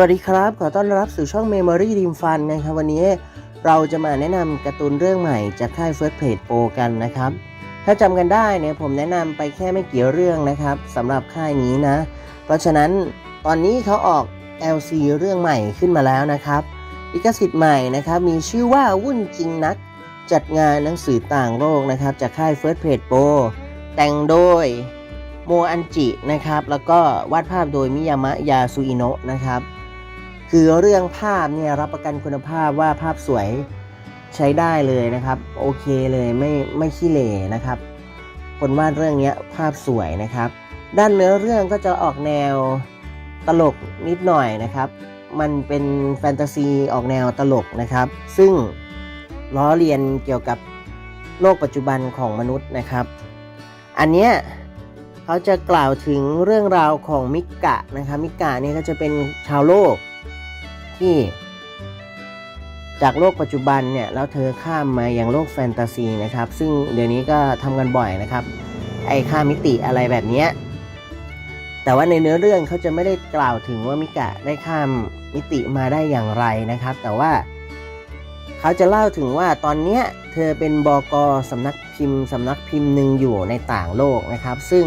วัสดีครับ ขอต้อนรับสู่ช่อง Memory Dream Fun นะครับ วันนี้เราจะมาแนะนำการ์ตูนเรื่องใหม่จากค่าย First Page Pro กันนะครับ ถ้าจำกันได้เนี่ยผมแนะนำไปแค่ไม่กี่เรื่องนะครับสำหรับค่ายนี้นะ เพราะฉะนั้นตอนนี้เขาออก LC เรื่องใหม่ขึ้นมาแล้วนะครับลิขสิทธิ์ใหม่นะครับมีชื่อว่าวุ่นจริงนัก จัดงานหนังสือต่างโลกนะครับจากค่าย First Page Pro แต่งโดยโมอันจินะครับแล้วก็วาดภาพโดยมิยามะยาซุอิโนะนะครับ คือเรื่องภาพเนี่ยรับประกันคุณภาพว่าภาพสวยใช้ได้เลยนะครับ โอเคเลยไม่ไม่ขี้เหร่นะครับ คนวาดเรื่องนี้ภาพสวยนะครับ ด้านเนื้อเรื่องก็จะออกแนวตลกนิดหน่อยนะครับ มันเป็นแฟนตาซีออกแนวตลกนะครับ ซึ่งล้อเลียนเกี่ยวกับโลกปัจจุบันของมนุษย์นะครับ อันเนี้ยเขาจะกล่าวถึงเรื่องราวของมิกะนะครับ มิกะเนี่ยก็จะเป็นชาวโลก ที่ จากโลกปัจจุบันเนี่ยแล้วเธอข้ามมาอย่างโลกแฟนตาซีนะครับ ซึ่งเดี๋ยวนี้ก็ทำกันบ่อยนะครับ ไอ้ข้ามมิติอะไรแบบนี้แต่ว่าในเนื้อเรื่องเขาจะไม่ได้กล่าวถึงว่ามิกะได้ข้ามมิติมาได้อย่างไรนะครับ แต่ว่าเขาจะเล่าถึงว่าตอนเนี้ยเธอเป็นบอกสำนักพิมพ์สำนักพิมพ์หนึ่งอยู่ในต่างโลกนะครับ ซึ่ง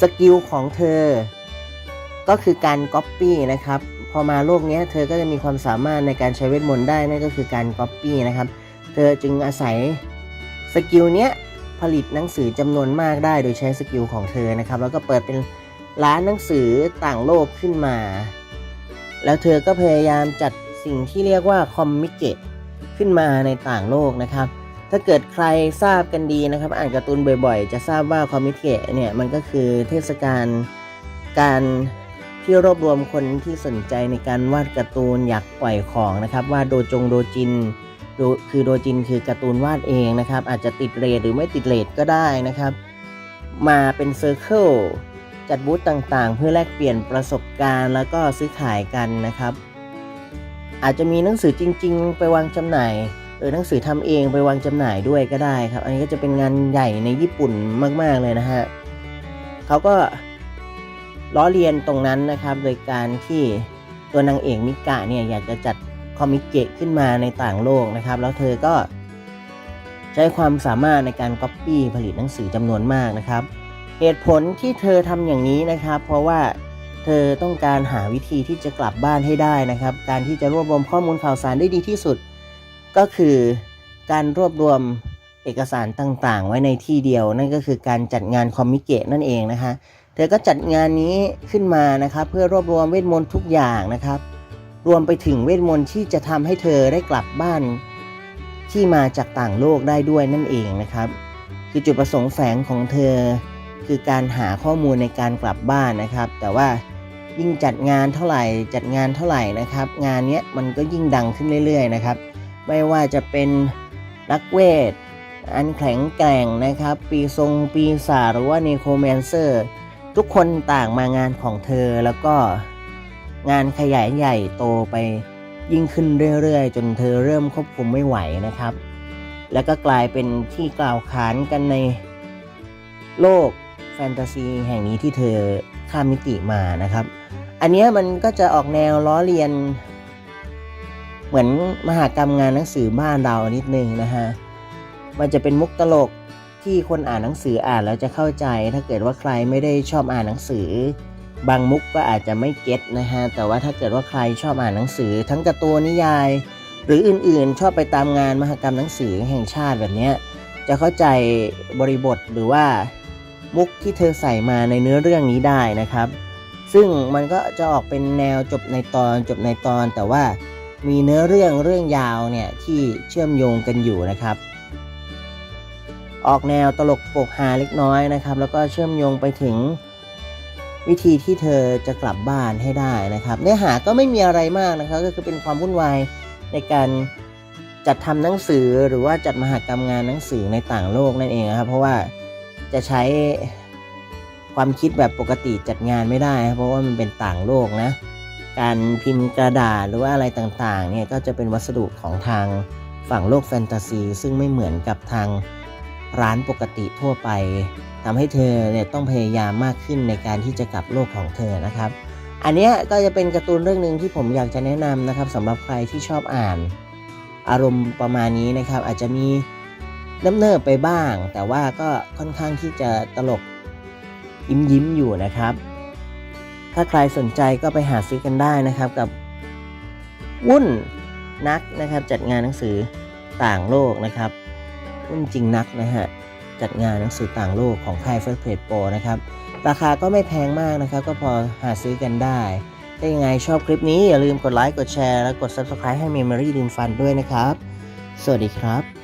สกิลของเธอ ก็คือการก๊อปปี้นะครับ พอมาโลกนี้เธอก็จะมีความสามารถในการใช้เวทมนต์ได้นั่นก็คือการก๊อปปี้นะครับ เธอจึงอาศัยสกิลเนี้ยผลิตหนังสือจำนวนมากได้โดยใช้สกิลของเธอนะครับ แล้วก็เปิดเป็นร้านหนังสือต่างโลกขึ้นมา แล้วเธอก็พยายามจัดสิ่งที่เรียกว่าคอมมิเกตขึ้นมาในต่างโลกนะครับ ถ้าเกิดใครทราบกันดีนะครับ อ่านการ์ตูนบ่อยๆ จะทราบว่าคอมมิเกตเนี่ยมันก็คือเทศกาลการ ที่รวบรวมคนที่สนใจในการวาดการ์ตูนอยากปล่อยของนะครับวาดโดจงโดจินโดคือโดจินคือการ์ตูนวาดเองนะครับ อาจจะติดเรทหรือไม่ติดเรทก็ได้นะครับ มาเป็นเซอร์เคิลจัดบูธต่างๆ เพื่อแลกเปลี่ยนประสบการณ์แล้วก็ซื้อขายกันนะครับ อาจจะมีหนังสือจริง ๆ ไปวางจำหน่ายหรือหนังสือทำเองไปวางจำหน่ายด้วยก็ได้ครับ อันนี้ก็จะเป็นงานใหญ่ในญี่ปุ่นมาก ๆเลยนะฮะเขาก็ ล้อเลียนตรงนั้นนะครับ โดยการที่ตัวนางเอกมิกะเนี่ยอยากจะจัดคอมิเกะขึ้นมาในต่างโลกนะครับ แล้วเธอก็ใช้ความสามารถในการก๊อปปี้ผลิตหนังสือจำนวนมากนะครับ เหตุผลที่เธอทำอย่างนี้นะครับ เพราะว่าเธอต้องการหาวิธีที่จะกลับบ้านให้ได้นะครับ การที่จะรวบรวมข้อมูลข่าวสารได้ดีที่สุด ก็คือการรวบรวม เอกสารต่างๆ ไว้ในที่เดียว นั่นก็คือการจัดงานคอมมิเกะนั่นเองนะคะ เธอก็จัดงานนี้ขึ้นมานะครับ เพื่อรวบรวมเวทมนต์ทุกอย่างนะครับ รวมไปถึงเวทมนต์ที่จะทำให้เธอได้กลับบ้าน ที่มาจากต่างโลกได้ด้วยนั่นเองนะครับ คือจุดประสงค์แฝงของเธอ คือการหาข้อมูลในการกลับบ้านนะครับ แต่ว่ายิ่งจัดงานเท่าไหร่จัดงานเท่าไหร่นะครับ งานนี้มันก็ยิ่งดังขึ้นเรื่อย ๆ นะครับ ไม่ว่าจะเป็นนักเวท อันแข็งแกร่งนะครับ ปีทรงปีศาจหรือว่าเนโครแมนเซอร์ทุกคนต่างมางานของเธอแล้วก็งานขยายใหญ่โตไปยิ่งขึ้นเรื่อยๆ จนเธอเริ่มควบคุมไม่ไหวนะครับ แล้วก็กลายเป็นที่กล่าวขานกันในโลกแฟนตาซีแห่งนี้ที่เธอข้ามมิติมานะครับ อันนี้มันก็จะออกแนวล้อเลียน เหมือนมหากรรมงานหนังสือบ้านเรานิดนึงนะฮะ มันจะเป็นมุกตลกที่คนอ่านหนังสืออ่านแล้วจะเข้าใจ ถ้าเกิดว่าใครไม่ได้ชอบอ่านหนังสือ บางมุกก็อาจจะไม่เก็ตนะฮะแต่ว่าถ้าเกิดว่าใครชอบอ่านหนังสือ ทั้งการ์ตูนนิยาย หรืออื่นๆ ชอบไปตามงานมหกรรมหนังสือแห่งชาติแบบเนี้ยจะเข้าใจบริบทหรือว่ามุกที่เธอใส่มาในเนื้อเรื่องนี้ได้นะครับ ซึ่งมันก็จะออกเป็นแนวจบในตอนจบในตอน แต่ว่ามีเนื้อเรื่องเรื่องยาวเนี่ยที่เชื่อมโยงกันอยู่นะครับ ออกแนวตลกโปกฮาเล็กน้อยนะครับ แล้วก็เชื่อมโยงไปถึงวิธีที่เธอจะกลับบ้านให้ได้นะครับ เนื้อหาก็ไม่มีอะไรมากนะครับ ก็คือเป็นความวุ่นวายในการจัดทำหนังสือหรือว่าจัดมหากรรมงานหนังสือในต่างโลกนั่นเองครับ เพราะว่าจะใช้ความคิดแบบปกติจัดงานไม่ได้ครับเพราะว่ามันเป็นต่างโลกนะ การพิมพ์กระดาษหรือว่าอะไรต่างๆเนี่ยก็จะเป็นวัสดุของทางฝั่งโลกแฟนตาซี ซึ่งไม่เหมือนกับทาง ร้านปกติทั่วไปทำให้เธอเนี่ยต้องพยายามมากขึ้นในการที่จะกลับโลกของเธอนะครับ อันนี้ก็จะเป็นการ์ตูนเรื่องหนึ่งที่ผมอยากจะแนะนำนะครับสำหรับใครที่ชอบอ่าน อารมณ์ประมาณนี้นะครับ อาจจะมีน้ำเนิบไปบ้าง แต่ว่าก็ค่อนข้างที่จะตลกยิ้มยิ้มๆอยู่นะครับ ถ้าใครสนใจก็ไปหาซื้อกันได้นะครับกับวุ่นนักนะครับจัดงานหนังสือต่างโลกนะครับ วุ่นจริงนักนะฮะ จัดงานหนังสือต่างโลกของค่าย First Plate Pro นะครับ ราคาก็ไม่แพงมากนะครับ ก็พอหาซื้อกันได้ ถ้ายังไงชอบคลิปนี้อย่าลืมกดไลค์ กดแชร์ และกด Subscribe ให้ Memory ดืมฟันด้วยนะครับ สวัสดีครับ